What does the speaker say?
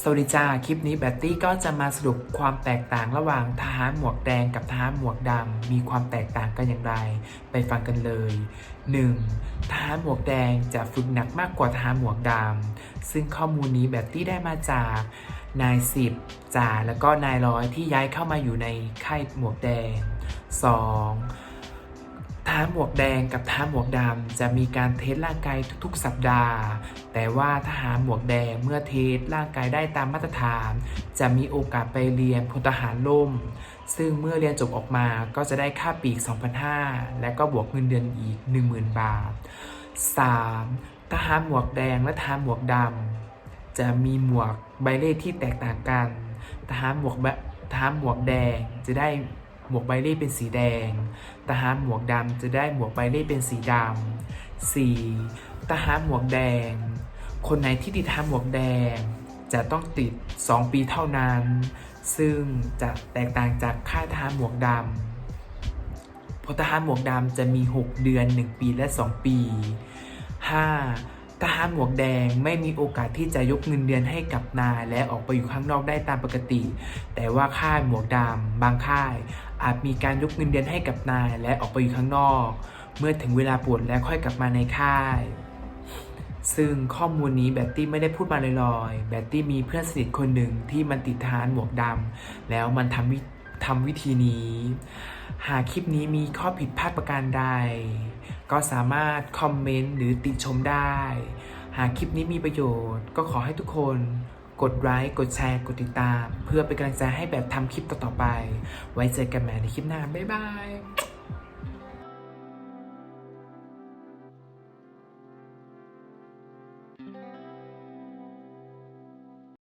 สวัสดีจ้า คลิปนี้แบตตี้ก็จะมาสรุปความแตกต่างระหว่างทหารหมวกแดงกับทหารหมวกดำ มีความแตกต่างกันอย่างไร ไปฟังกันเลย 1. ทหารหมวกแดงจะฝึกหนักมากกว่าทหารหมวกดำ ซึ่งข้อมูลนี้แบตตี้ได้มาจากนายสิบจ่าแล้วก็นายร้อยที่ย้ายเข้ามาอยู่ในค่ายหมวกแดง 2. ทหารหมวกแดงกับทหารหมวกดำจะมีการเทสร่างกายทุกๆ สัปดาห์ แต่ว่าทหารหมวกแดงเมื่อเทสร่างกายได้ตามมาตรฐาน จะมีโอกาสไปเรียนพลทหารล่ม ซึ่งเมื่อเรียนจบออกมาก็จะได้ค่าปีก 2,500 และก็บวกเงินเดือนอีก 10,000 บาท 3. ทหารหมวกแดงและทหารหมวกดำจะมีหมวกใบเล่ที่แตกต่างกัน ทหารหมวกแบบทหารหมวกแดงจะได้ หมวกใบเล่เป็นสีแดง ทหารหมวกดำจะได้หมวกใบเล่เป็นสีดำ 4. ทหารหมวกแดง คนไหนที่ติดทหารหมวกแดง จะต้องติด 2 ปีเท่านั้น ซึ่งจะแตกต่างจากค่ายทหารหมวกดำเพราะทหารหมวกดำจะมี 6 เดือน 1 ปีและ 2 ปี 5. ทหารหมวกแดงไม่มีโอกาสที่จะยกเงินเดือนให้กับนายและออกไปอยู่ข้างนอกได้ตามปกติ แต่ว่าค่ายหมวกดำบางค่าย อาจมีการยกเงินเดือนให้กับนายและออกไปอยู่ข้างนอก เมื่อถึงเวลาปวดแล้วค่อยกลับมาในค่าย ซึ่งข้อมูลนี้แบตตี้ไม่ได้พูดมาลอยๆ แบตตี้มีเพื่อนสนิทคนหนึ่งที่มันติดทหารหมวกดำแล้วมันทำวิ ทำวิธีนี้ หากคลิปนี้มีข้อผิดพลาดประการใด ก็สามารถคอมเมนต์หรือติชมได้ หากคลิปนี้มีประโยชน์ ก็ขอให้ทุกคนกดไลค์กดแชร์ กดติดตาม เพื่อเป็นกำลังใจให้แบบทำคลิปต่อๆไป ไว้เจอกันใหม่ในคลิปหน้า บ๊ายบาย